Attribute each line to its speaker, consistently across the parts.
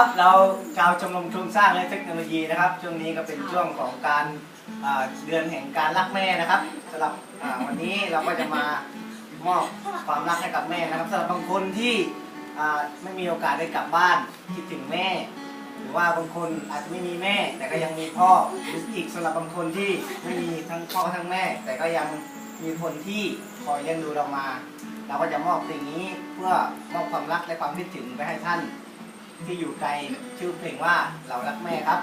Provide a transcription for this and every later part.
Speaker 1: ครับเราชาวชมรมโครงสร้างและเทคโนโลยีนะครับ ช่วงนี้ก็เป็นช่วงของการอ่าเดือนแห่งการรักแม่นะครับสำหรับอ่าวันนี้เราก็จะมามอบความรักให้กับแม่นะครับสำหรับบางคนที่อ่าไม่มีโอกาสได้กลับบ้านคิดถึงแม่ หรือว่าบางคนอาจจะไม่มีแม่ แต่ก็ยังมีพ่อหรืออีกสำหรับบางคนที่ไม่มีทั้งพ่อทั้งแม่ แต่ก็ยังมีคนที่คอยเลี้ยงดูเรามา เราก็จะมอบสิ่งนี้เพื่อมอบความรักและความคิดถึงไปให้ท่าน ที่อยู่ไกลชื่อเพลงว่าเรารักแม่ครับ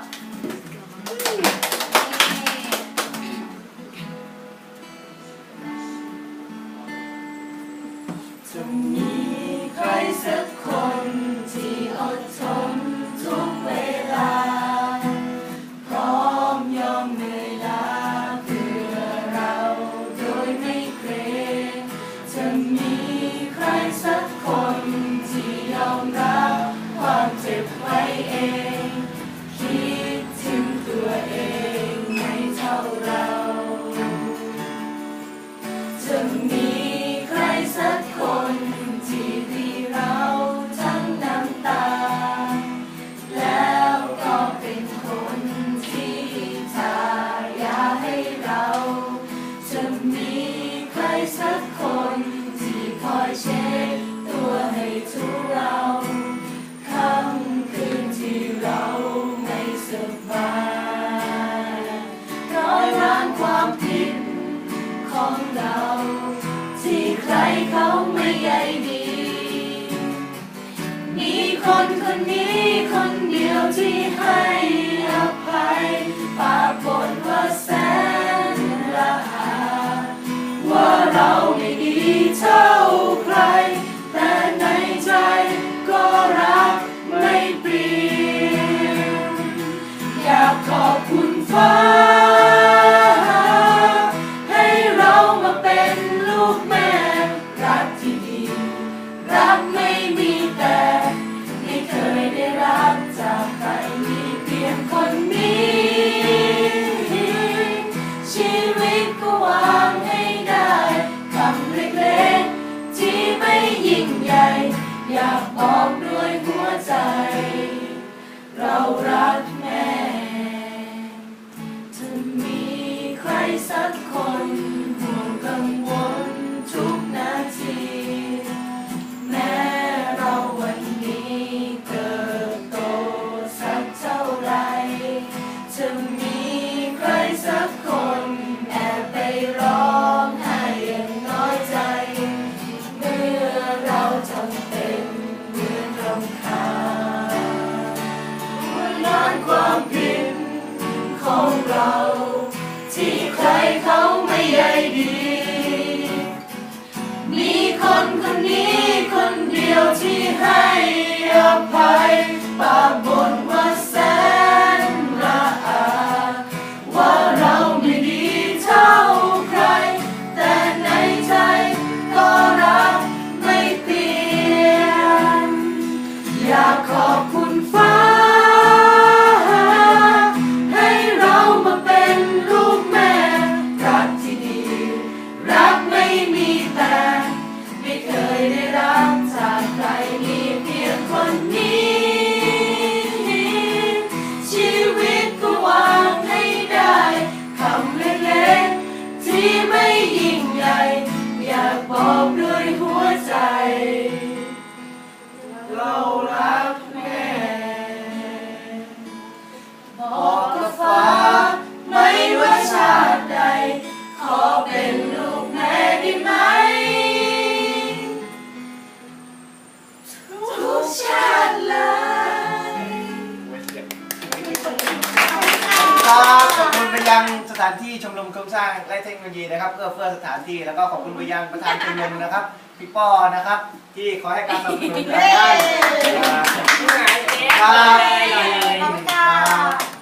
Speaker 2: คนนี้คนเดียวที่ให้อภัยปากบนว่าแสนละอาว่าเราไม่ดีเท่าใคร แต่ในใจก็รักไม่เปลี่ยนอยากขอบคุณฟ้า ให้เรามาเป็นลูกแม่ ใหญ่อยากบอกด้วยหัวใจ เรารักแม่ จะมีใครสักคน ที่ใครเขาไม่ได้ดี อยากบอกด้วยหัวใจ เรารักแม่บอกกับฟ้าไม่ว่าชาติใด ขอเป็นลูกแม่ได้ไหม ทุกชาติเลย
Speaker 1: ครับขอบคุณไปยัง ถานที่ชมรมโครงสร้างและเทคโนโลยีนะครับเพื่อเพื่อสถานที่แล้วก็ขอบคุณไปยังประธานชมรมนะครับพี่ป้อนะครับ ที่ขอให้การสนับสนุนทางด้านครับ
Speaker 3: ขอบคุณค่ะ
Speaker 1: ครับ